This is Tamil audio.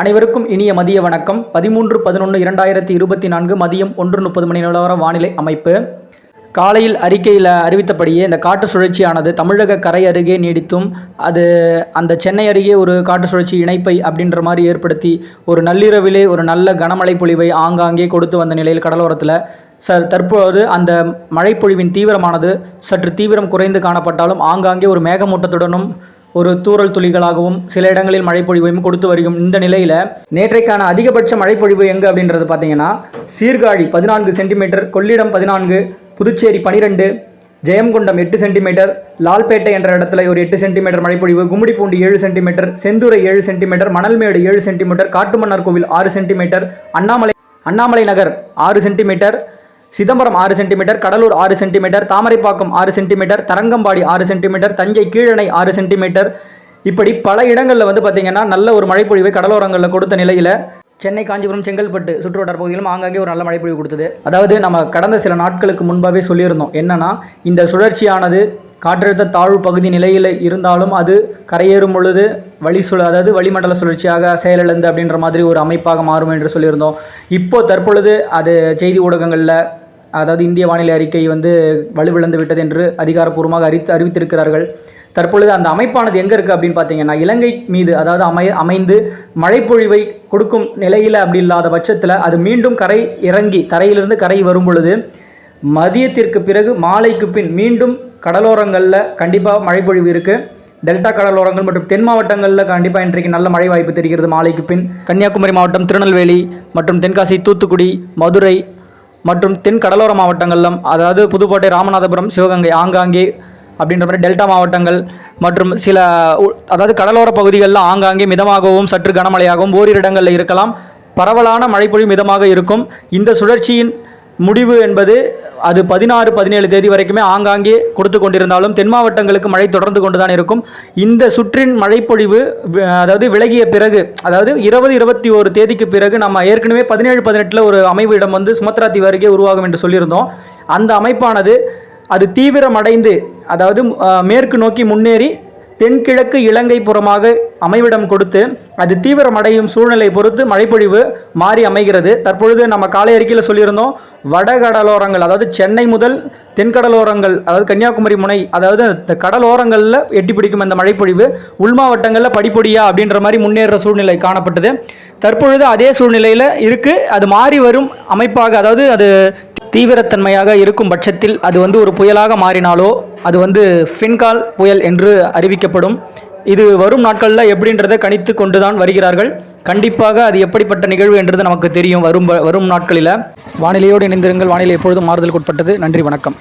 அனைவருக்கும் இனிய மதிய வணக்கம். பதிமூன்று பதினொன்று இரண்டாயிரத்தி இருபத்தி நான்கு மதியம் ஒன்று முப்பது மணி நிலவர வானிலை அமைப்பு. காலையில் அறிக்கையில் அறிவித்தபடியே இந்த காற்று சுழற்சியானது தமிழக கரை அருகே நீடித்தும் அது அந்த சென்னை அருகே ஒரு காற்று சுழற்சி இணைப்பை அப்படின்ற மாதிரி ஏற்படுத்தி ஒரு நள்ளிரவிலே ஒரு நல்ல கனமழை பொழிவை ஆங்காங்கே கொடுத்து வந்த நிலையில் கடலோரத்தில் ச தற்போது அந்த மழைப்பொழிவின் தீவிரமானது சற்று தீவிரம் குறைந்து காணப்பட்டாலும் ஆங்காங்கே ஒரு மேகமூட்டத்துடனும் ஒரு தூறல் துளிகளாகவும் சில இடங்களில் மழைப்பொழிவையும் கொடுத்து வருகும் இந்த நிலையில் நேற்றைக்கான அதிகபட்ச மழைப்பொழிவு எங்கே அப்படின்றது பார்த்தீங்கன்னா சீர்காழி பதினான்கு சென்டிமீட்டர் கொள்ளிடம் பதினான்கு புதுச்சேரி பனிரெண்டு ஜெயங்கொண்டம் எட்டு சென்டிமீட்டர் லால்பேட்டை என்ற இடத்துல ஒரு எட்டு சென்டிமீட்டர் மழைப்பொழிவு கும்மிடிப்பூண்டு ஏழு சென்டிமீட்டர் செந்தூரை ஏழு சென்டிமீட்டர் மணல்மேடு ஏழு சென்டிமீட்டர் காட்டுமன்னார் கோவில் ஆறு சென்டிமீட்டர் அண்ணாமலை அண்ணாமலை நகர் ஆறு சென்டிமீட்டர் சிதம்பரம் ஆறு சென்டிமீட்டர் கடலூர் ஆறு சென்டிமீட்டர் தாமரைப்பாக்கம் ஆறு சென்டிமீட்டர் தரங்கம்பாடி ஆறு சென்டிமீட்டர் தஞ்சை கீழணை ஆறு சென்டிமீட்டர். இப்படி பல இடங்களில் வந்து பார்த்திங்கன்னா நல்ல ஒரு மழைப்பொழிவை கடலோரங்களில் கொடுத்த நிலையில் சென்னை காஞ்சிபுரம் செங்கல்பட்டு சுற்றுவட்டார பகுதியிலும் ஆங்காங்கே ஒரு நல்ல மழைப்பொழிவு கொடுத்தது. அதாவது நம்ம கடந்த சில நாட்களுக்கு முன்பாகவே சொல்லியிருந்தோம். என்னன்னா இந்த சுழற்சியானது காற்றழுத்த தாழ்வு பகுதி நிலையில் இருந்தாலும் அது கரையேறும் பொழுது வழி சுழ அதாவது வளிமண்டல சுழற்சியாக செயலிழந்து அப்படின்ற மாதிரி ஒரு அமைப்பாக மாறும் என்று சொல்லியிருந்தோம். இப்போ தற்பொழுது அது செய்தி ஊடகங்களில் அதாவது இந்திய வானிலை அறிக்கை வந்து வலுவிழந்து விட்டது என்று அதிகாரப்பூர்வமாக அறிவித்து அறிவித்திருக்கிறார்கள். தற்பொழுது அந்த அமைப்பானது எங்கே இருக்குது அப்படின்னு பார்த்தீங்கன்னா இலங்கை மீது அதாவது அமை அமைந்து மழைப்பொழிவை கொடுக்கும் நிலையில் அப்படி இல்லாத பட்சத்தில் அது மீண்டும் கரை இறங்கி தரையிலிருந்து கரை வரும் பொழுது மதியத்திற்கு பிறகு மாலைக்கு பின் மீண்டும் கடலோரங்களில் கண்டிப்பாக மழைப்பொழிவு இருக்குது டெல்டா கடலோரங்கள் மற்றும் தென் மாவட்டங்களில் கண்டிப்பாக இன்றைக்கு நல்ல மழை வாய்ப்பு தெரிகிறது. மாலைக்கு பின் கன்னியாகுமரி மாவட்டம் திருநெல்வேலி மற்றும் தென்காசி தூத்துக்குடி மதுரை மற்றும் தென் கடலோர மாவட்டங்களிலும் அதாவது புதுக்கோட்டை ராமநாதபுரம் சிவகங்கை ஆங்காங்கே அப்படின்ற மாதிரி டெல்டா மாவட்டங்கள் மற்றும் சில உ- அதாவது கடலோர பகுதிகளில் ஆங்காங்கே மிதமாகவும் சற்று கனமழையாகவும் ஓரிரு இடங்களில் இருக்கலாம். பரவலான மழைப்பொழிவு மிதமாக இருக்கும். இந்த சுழற்சியின் முடிவு என்பது அது பதினாறு பதினேழு தேதி வரைக்குமே ஆங்காங்கே கொடுத்து கொண்டிருந்தாலும் தென் மாவட்டங்களுக்கு மழை தொடர்ந்து கொண்டு தான் இருக்கும். இந்த சுற்றின் மழைப்பொழிவு அதாவது விலகிய பிறகு அதாவது இருபது இருபத்தி ஒரு தேதிக்கு பிறகு நம்ம ஏற்கனவே பதினேழு பதினெட்டில் ஒரு அமைவு இடம் வந்து சுமத்ரா தீவு அருகே உருவாகும் என்று சொல்லியிருந்தோம். அந்த அமைப்பானது அது தீவிரமடைந்து அதாவது மேற்கு நோக்கி முன்னேறி தென்கிழக்கு இலங்கை புறமாக அமைவிடம் கொடுத்து அது தீவிரமடையும் சூழ்நிலை பொறுத்து மழைப்பொழிவு மாறி அமைகிறது. தற்பொழுது நம்ம காலை அறிக்கையில் சொல்லியிருந்தோம் வடகடலோரங்கள் அதாவது சென்னை முதல் தென்கடலோரங்கள் அதாவது கன்னியாகுமரி முனை அதாவது இந்த கடலோரங்களில் எட்டி பிடிக்கும் அந்த மழைப்பொழிவு உள் மாவட்டங்களில் படிப்பொடியா அப்படின்ற மாதிரி முன்னேற சூழ்நிலை காணப்பட்டது. தற்பொழுது அதே சூழ்நிலையில் இருக்குது அது மாறி வரும் அமைப்பாக அதாவது அது தீவிரத்தன்மையாக இருக்கும் பட்சத்தில் அது வந்து ஒரு புயலாக மாறினாலோ அது வந்து ஃபின்கால் புயல் என்று அறிவிக்கப்படும். இது வரும் நாட்களில் எப்படின்றதை கணித்து கொண்டு தான் வருகிறார்கள். கண்டிப்பாக அது எப்படிப்பட்ட நிகழ்வு என்றது நமக்கு தெரியும். வரும் வரும் நாட்களில். வானிலையோடு இணைந்திருங்கள். வானிலை எப்பொழுதும் மாறுதலுக்குட்பட்டது நன்றி வணக்கம்.